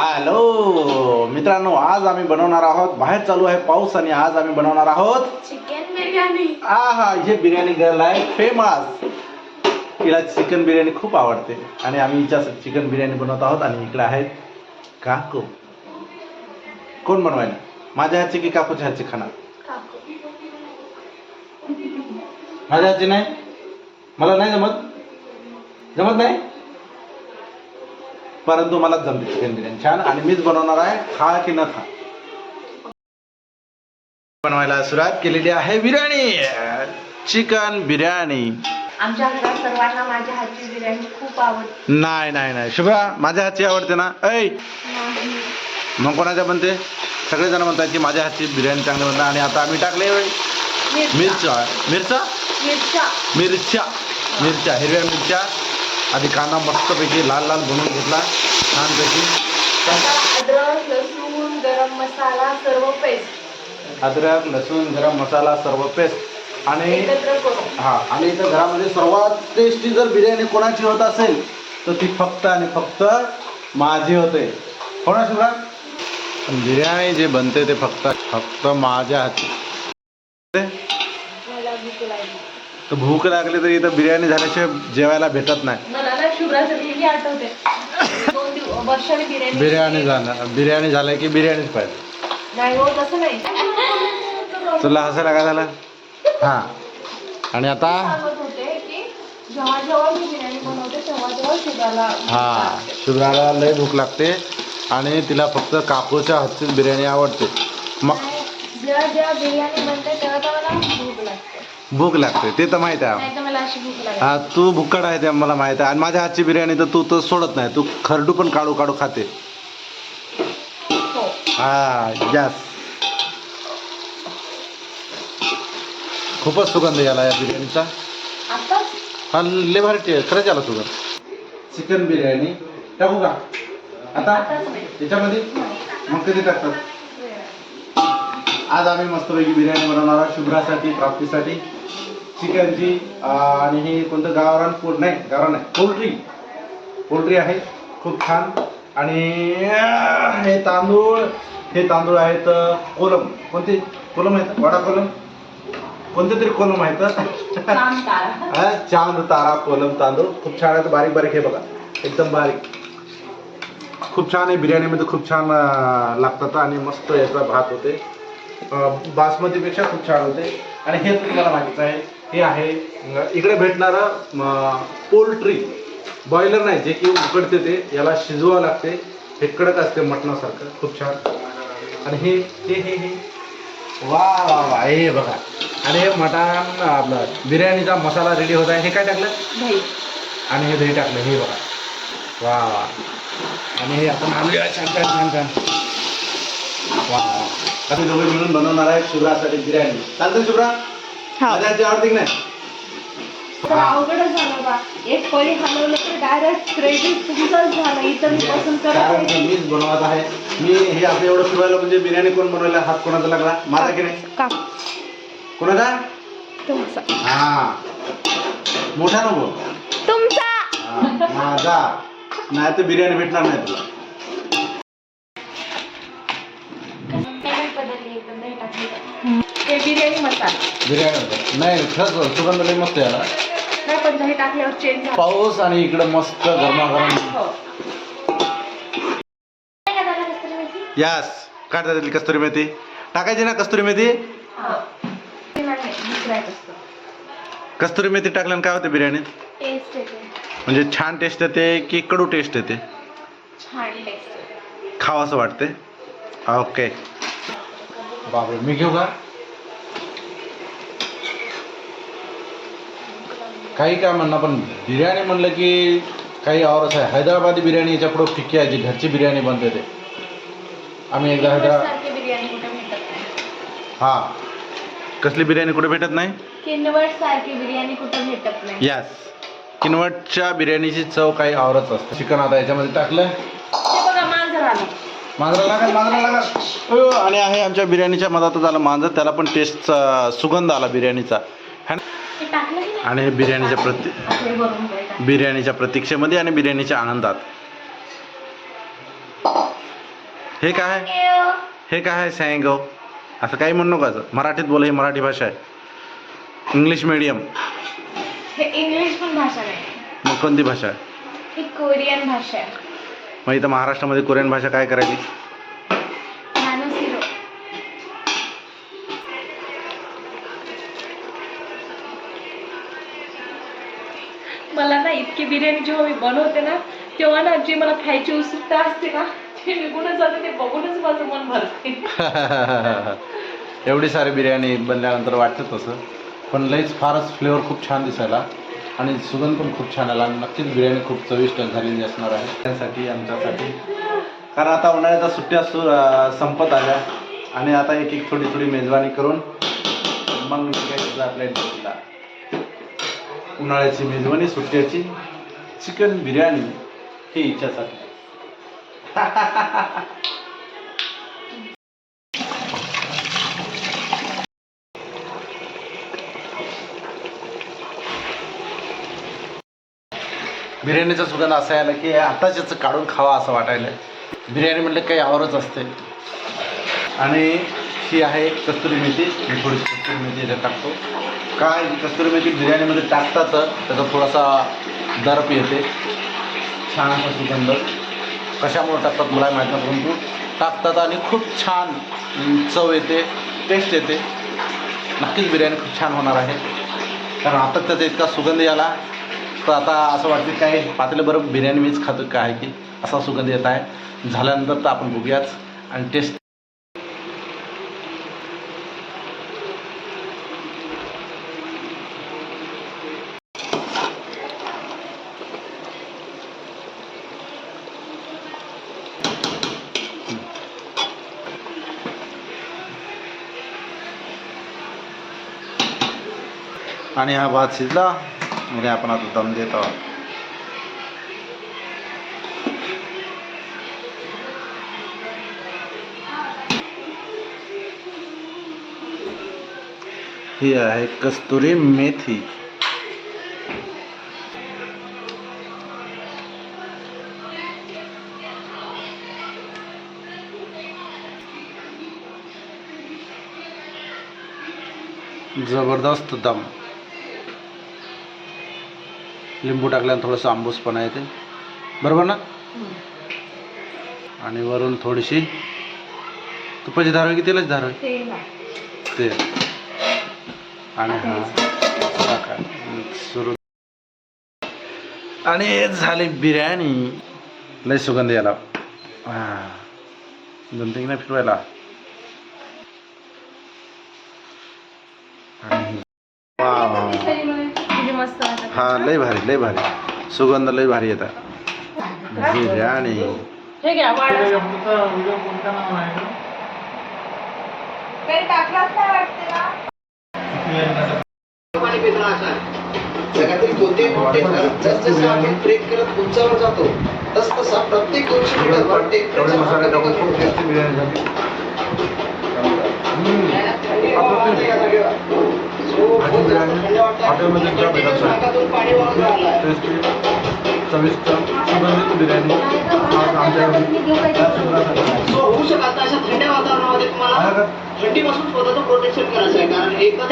Hello मित्रांनो आज आम्ही बनवणार आहोत बाहेर चालू आहे पाऊस आणि आज आम्ही बनवणार आहोत चिकन बिर्याणी आहा हे बिर्याणी गर्ल आहे फेमस तिला चिकन बिर्याणी खूप आवडते. आणि आम्ही हिच्यासाठी चिकन बिर्याणी बनवत आहोत आणि इकडे आहेत काकू. कोण बनवायला? माझ्या हातची की काकूच्या हातची खाणार? काकू. माझ्या हातची नाही? मला नाही जमत? जमत नाही? परंतु मला जमते चिकन बिर्याणी. छान. आणि मीच बनवणार आहे. खा की न खा. बनवायला सुरुवात केलेली आहे बिर्याणी. चिकन बिर्याणी. आमच्या घरात सर्वांना माझ्या हातची बिर्याणी खूप आवडते. नाही नाही नाही. शुभ्रा माझ्या हातची आवडते ना? ऐ! मग कोणाच्या बनते सगळेजण म्हणतात की माझ्या हातची बिर्याणी चांगली बनते आणि आता आम्ही टाकले मिरच्या. मिरचा मिरच्या. मिरच्या. मिरच्या. हिरव्या मिरच्या. आधी कांदा मस्तपैकी लाल लाल बनवून घेतला. छानपैकी. अद्रक लसूण गरम मसाला सर्व पेस्ट अद्रक लसूण गरम मसाला सर्व पेस्ट आणि हा आणि इथं घरामध्ये सर्वात टेस्टी जर बिर्याणी कोणाची होत असेल तर ती फक्त आणि फक्त माझी होते. हो ना शिवराज पण बिर्याणी जे बनते ते फक्त फक्त माझ्या हाती. तर भूक लागली तर इथं बिर्याणी झाल्याशिवाय जेवायला भेटत नाही. मला ना शुभ्राचं नेहमी आठवते. दोन दिवस वर्षाने बिर्याणी बिर्याणी झालं. बिर्याणी झालं की बिर्याणीच पाहिजे. नाही हो तसं नाही. तुला हसायला काय झालं? हां. आणि आता? सांगत होते की जेव्हा जेव्हा मी बिर्याणी बनवते तेव्हा तेव्हा शुभ्राला हा. शुभ्राला लय भूक लागते आणि तिला फक्त काकूच्या हातचीच बिर्याणी आवडते. मग नाही, जेव्हा जेव्हा बिर्याणी बनते तेव्हा भूक लागते ते तर माहिती आहे. मला अशी भूक हा तू भुक्कड आहे ते मला माहीत आहे. आणि माझ्या हातची बिर्याणी तर तू तर सोडत नाही. तू खरडू पण काढू काढू खाते. हो. हा यस. खूपच सुगंध याला या बिर्याणीचा. हा लय भारी टे- खरंच याला सुगंध. चिकन बिर्याणी. टाकू का? आता? आताच नाही. त्याच्यामध्ये मग कधी टाकतात? आज आम्ही मस्तपैकी बिर्याणी बनवणार आहोत शुभ्रासाठी प्राप्तीसाठी. चिकनची आणि हे कोणतं गावरान पोट नाही गावरान नाही पोल्ट्री. पोल्ट्री आहे खूप छान. आणि हे तांदूळ हे तांदूळ आहेत कोलम. कोणते? कोलम आहेत? वडा कोलम? कोणते तरी कोलम आहेत हा, चांद तारा कोलम तांदूळ. खूप छान आहेत बारीक बारीक हे बघा. एकदम बारीक. खूप छान आहे बिर्याणीमध्ये खूप छान लागतात आणि मस्त याचा भात होते. बासमतीपेक्षा खूप छान होते. आणि हे तुम्हाला माहितीच आहे हे आहे इकडे भेटणारं पोल्ट्री बॉयलर नाही जे की उकडते ते याला शिजवावं लागते हे कडक असते मटणासारखं. खूप छान. आणि हे हे हे हे. वा वा वा हे बघा. आणि हे मटण आपलं बिर्याणीचा मसाला रेडी होत आहे. हे काय टाकलं? दही. आणि हे दही टाकलं. हे बघा. वा वा आणि हे आपण आणूया छान छान छान छान. वा वा आम्ही दोघे मिळून बनवणार आहे शुभ्रासाठी बिर्याणी. चालतं शुभ्रा? आवडते की नाही. तर अवघडच झालं बा. एक पळी हलवलं तर डायरेक्ट क्रेडिट तुमचंच झालं. इतर मी पसंत करत कारण की नाही. मीच बनवत आहे. मी हे आपलं एवढं फिरवायला म्हणजे बिर्याणी कोण बनवायला हात कोणाचा लागला? माझा की नाही? का कोणाचा? तुमचा. हा. मोठा नको. तुमचा. हा, माझा. नाही तर बिर्याणी भेटणार नाही तुला. बिर्याणी नाही खरंच सुगंध लई मस्त याला नाही पण दही टाकल्यावर चेंज झालं. पाऊस आणि इकडं मस्त गरमागरम. हो. काय करायला कस्तुरी मेथी? यास काढता त्यातली कस्तुरी मेथी. टाकायची ना कस्तुरी मेथी? हा. ते नाही, दुसऱ्यात असतं. कस्तुरी. मेथी टाकल्यानं काय होते बिर्याणीत? टेस्ट येते. म्हणजे छान टेस्ट येते की कडू टेस्ट येते? छान टेस्ट येते. खावं असं वाटते ओके बापरे मी घेऊ का? काही काय म्हणणं पण बिर्याणी म्हणलं की काही आवरच आहे. हैदराबादी बिर्याणी याच्या पुढं फिक्की आहे जी घरची बिर्याणी बनते ते. आम्ही एकदा हैदराबाद सारखी बिर्याणी कुठे भेटत नाही. हां. कसली बिर्याणी कुठे भेटत नाही? किनवट सारखी बिर्याणी कुठे भेटत नाही. यस किनवटच्या बिर्याणीची चव काही आवरच असते. चिकन आता याच्यामध्ये टाकलं ते बघा मांजर आलं. मांजरा लागल मांजरा लागल. अयो, आणि आहे आमच्या बिर्याणीच्या मधातच आलं मांजर. त्याला पण टेस्टचा सुगंध आला बिर्याणीचा. है ना? आणि हे बिर्याणीच्या प्रति. बिर्याणीच्या प्रतीक्षेमध्ये आणि बिर्याणीच्या आनंदात. हे काय? आहे हे काय आहे सॅंगो? असं काही म्हणू नका असं मराठीत बोला ही मराठी भाषा आहे. इंग्लिश मीडियम हे इंग्लिश पण भाषा नाही. मग कोणती भाषा आहे? कोरियन भाषा आहे. मग इथं महाराष्ट्रामध्ये कोरियन भाषा काय करायची? इतकी बिर्याणी जेव्हा मी बनवते ना तेव्हा ना जी मला खायची उत्सुकता असते ना ते निघूनच जाते ते बघूनच माझं मन भरते. एवढी सारी बिर्याणी बनल्यानंतर वाटतं तसं पण लईच फारच फ्लेवर खूप छान दिसायला आणि सुगंध पण खूप छान आला. आणि नक्कीच बिर्याणी खूप चविष्ट झालेली असणार आहे. त्यासाठी आमच्यासाठी. कारण आता उन्हाळ्याच्या सुट्ट्या सु संपत आल्या आणि आता एक एक थोडी थोडी मेजवानी करून मग निघायचं आपल्या उन्हाळ्याची मेजवानी सुट्ट्याची चिकन बिर्याणी ही इच्छासाठी. बिर्याणीचा सुगंध असा यायला की आताच याचं काढून खावा असं वाटायला. बिर्याणी म्हटलं काही आवरच असते. आणि ही आहे कस्तुरी मेथी. मी थोडीशी कस्तुरी मेथी याच्यात टाकतो. काय कस्तुरी मेथी बिर्याणीमध्ये टाकतात त्याचा थोडासा दर्प येते. छान असा सुगंध. कशामुळे टाकतात मला माहीत नाही परंतु टाकतात आणि खूप छान चव येते टेस्ट येते. नक्कीच बिर्याणी खूप छान होणार आहे. कारण आता त्याचा इतका सुगंध याला तर आता असं वाटतं काय पातळी बरं बिर्याणी मीच खातो काय की असा सुगंध येत आहे. झाल्यानंतर तर आपण बघूयाच आणि टेस्ट आणि हा भात शिजला. म्हणजे आपण आता दम देत आहोत. ही आहे कस्तुरी मेथी. जबरदस्त दम. लिंबू टाकल्यानं थोडंसं आंबूसपणा येते. बरोबर ना? आणि वरून थोडीशी तुपाची धार की तेलाची धार ते आणि हा सुरू. आणि झाली बिर्याणी. लय सुगंध याला हा. की नाही फिरवायला. लय भारी लय भारी. सुगंध लय भारी येतात बिर्याणी. हे घ्या वाढा. काही टाकलाच नाही वाटते ना जगातील कोणतेही मोठे घर जसजसे आपण ट्रेक करत उंचावर जातो तस तसा प्रत्येक दोनशे मीटरवर एवढे मसाले टाकून खूप टेम्परेचर टेस्टी बिर्याणी झाली भाजी बिर्याणी हॉटेलमध्ये किंवा भेटत नाही. टेस्टी चविष्ट सुगंधित बिर्याणी आज आमच्या घरी त्या सुगंधासाठी. होऊ शकत अशा थंड्या वातावरणामध्ये तुम्हाला? थंडीपासून स्वतःचं प्रोटेक्शन करायचं आहे कारण एकदा